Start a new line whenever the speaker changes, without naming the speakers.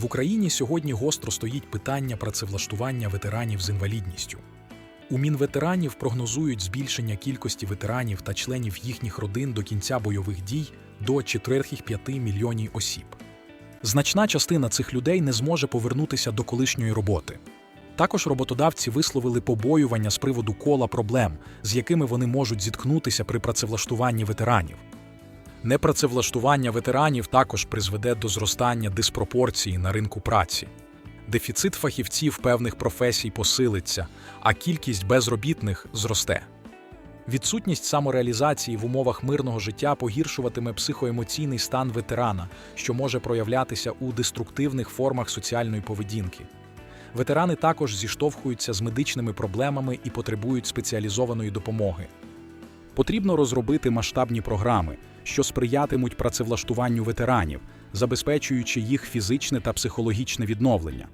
В Україні сьогодні гостро стоїть питання працевлаштування ветеранів з інвалідністю. У Мінветеранів прогнозують збільшення кількості ветеранів та членів їхніх родин до кінця бойових дій до 4,5 мільйонів осіб. Значна частина цих людей не зможе повернутися до колишньої роботи. Також роботодавці висловили побоювання з приводу кола проблем, з якими вони можуть зіткнутися при працевлаштуванні ветеранів. Непрацевлаштування ветеранів також призведе до зростання диспропорції на ринку праці. Дефіцит фахівців певних професій посилиться, а кількість безробітних зросте. Відсутність самореалізації в умовах мирного життя погіршуватиме психоемоційний стан ветерана, що може проявлятися у деструктивних формах соціальної поведінки. Ветерани також зіштовхуються з медичними проблемами і потребують спеціалізованої допомоги. Потрібно розробити масштабні програми, що сприятимуть працевлаштуванню ветеранів, забезпечуючи їх фізичне та психологічне відновлення.